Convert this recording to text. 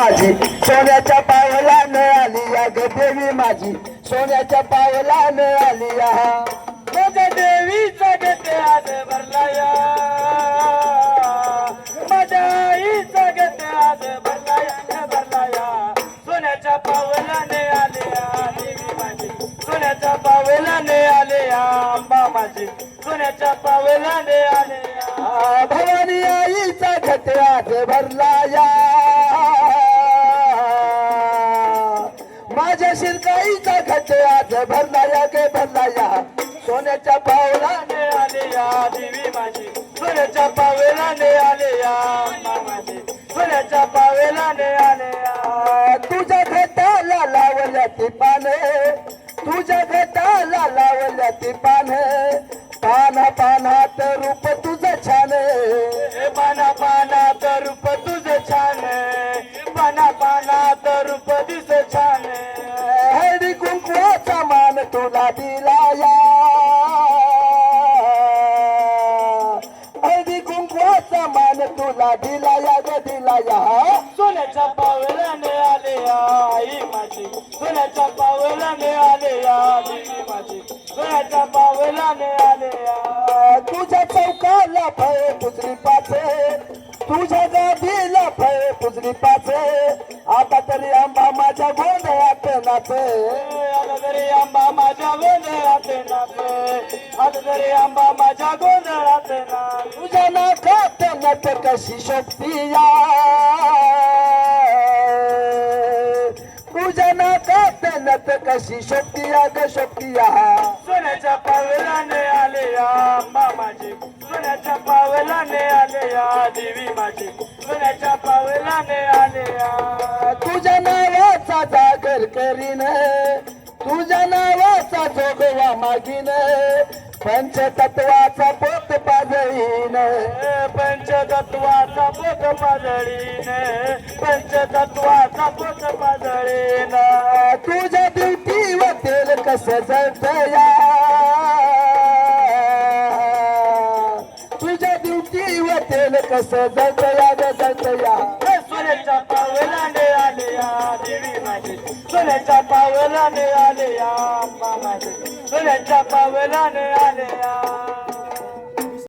माझी. सोन्याच्या पावलानं आली या देवी माझी. सोन्याच्या पावलानं आली या. देवीचा घेते आज भरला या. घेते या सोन्याच्या आले माझी. सोन्याच्या पावलाने आले आले भवानी आईचा घट आज भरला या. माझ्या शिरकाईचा घट आज भरलाया गे भरला सोन्याच्या पावलाने आले या देवी माझी. सोन्याच्या पावलाने आले या माझी. सोन्याच्या पावलाने आले या. तुझ्या घटाला लावल्या ती पाने. तुझ्या घटाला लावल्या ती पाने. पाना पानात रूप तुझं छान पाना पानात रूप तुझं छान पाना पानात तुला दिला या हळदी कुंकवाचा मान तुला दिला या ग दिला या सोन्याच्या पावलाने आले आई माझी. सोन्याच्या पावलाने आले माझी. सोन्याच्या पावलाने आले. तुझ्या चौकाला फळे पुजरी पाचे. तुझ्या गादीला फळे पुजरी पाचे. आता तरी आंबा माझ्या गोंधळात नाचे. आता तरी आंबा माझ्या गोंधळात नाचे आता तरी आंबा माझ्या गोंधळात नाच तुझ्या नाकात नट कशी शक्ती या तुझ्या नाकात नट कशी शक्ती या ग शक्ती या सोन्याच्या पावलाने आले या अंबा माझी. सोन्याच्या पावलाने आले या देवी माझे. सोन्याच्या पावलाने आले या तुझ्या नावाचा जोगवा मागीन. पंचतत्वाचा पोत पाजळीन. पंचतत्वाचा पोत पाजळीने. पंचतत्वाचा पोत पाजळीने. तुझ्या दिवटी व तेल कस जळतया तुझ्या दिवटी व तेल कस जळतया जळतया सोन्याच्या पावलाने आले या देवी माझी. सोन्याच्या पावलाने आले या ስለቻፋ በላን አለያ